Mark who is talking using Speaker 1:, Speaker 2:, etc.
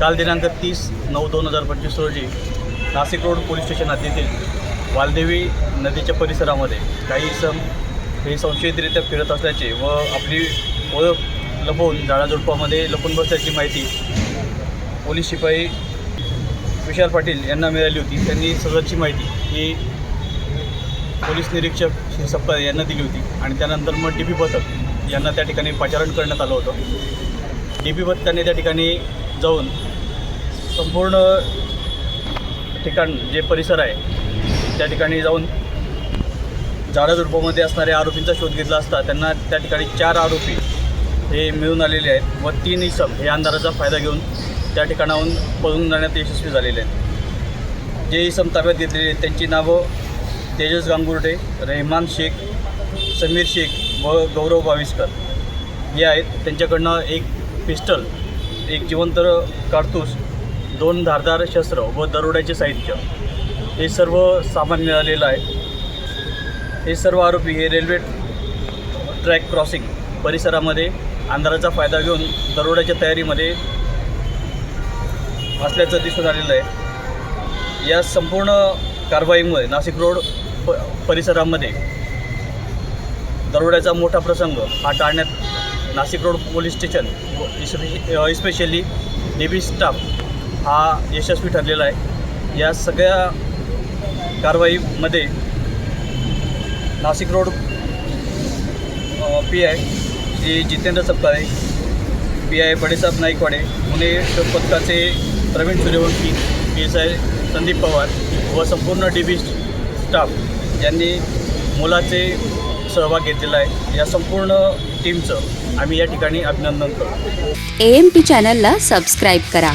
Speaker 1: काल दिनांक तीस नऊ दोन हजार पंचवीस रोजी नाशिक रोड पोलीस स्टेशन हद्दीतील वालदेवी नदीच्या परिसरामध्ये काही सम हे संशयितरित्या फिरत असल्याचे व आपली ओळख लपवून झाडाझुडपामध्ये लपून बसल्याची माहिती पोलीस शिपाई विशाल पाटील यांना मिळाली होती. त्यांनी सदरची माहिती ही पोलीस निरीक्षक श्री सप्ताह यांना दिली होती आणि त्यानंतर मग डी पी पथक यांना त्या ठिकाणी पाचारण करण्यात आलं होतं. डी पी पथकाने त्या ठिकाणी जाऊन संपूर्ण ठिकाण जे परिसर आहे त्या ठिकाणी जाऊन झाडाझुडपामध्ये असणाऱ्या आरोपींचा शोध घेतला असता त्यांना त्या ठिकाणी चार आरोपी हे मिळून आलेले आहेत व तीन इसम हे अंधाराचा फायदा घेऊन त्या ठिकाणाहून पळून जाण्यात यशस्वी झालेले आहेत. जे इसम ताब्यात घेतलेले आहेत त्यांची नावं तेजस गांगुर्डे रेहमान शेख समीर शेख व गौरव बाविस्कर हे आहेत. त्यांच्याकडनं एक पिस्टल एक जिवंत काडतूस दोन धारदार शस्त्र व दरोड्याचे साहित्य. हे सर्व सामान मिळालेलं आहे. हे सर्व आरोपी हे रेल्वे ट्रॅक क्रॉसिंग परिसरामध्ये अंधाराचा फायदा घेऊन दरोड्याच्या तयारीमध्ये असल्याचं दिसून आलेलं आहे. या संपूर्ण कारवाईमुळे नाशिक रोड प परिसरामध्ये दरोड्याचा मोठा प्रसंग हा टाळण्यात Nashik road police station especially navy staff हा यशस्वी ठरलेला आहे. या सगळ्या कारवाईमध्ये Nashik road P I Shri Jitendra Sapkale P I Badesaheb Naikwade Pune पथकाचे Pravin Suryavanshi P S I Sandeep Pawar व संपूर्ण डी बी स्टाफ यांनी मुलाचे सहभाग घेतलेला आहे. या संपूर्ण टीमचं आम्ही या ठिकाणी अभिनंदन करतो.
Speaker 2: एम पी चॅनलला सबस्क्राईब करा.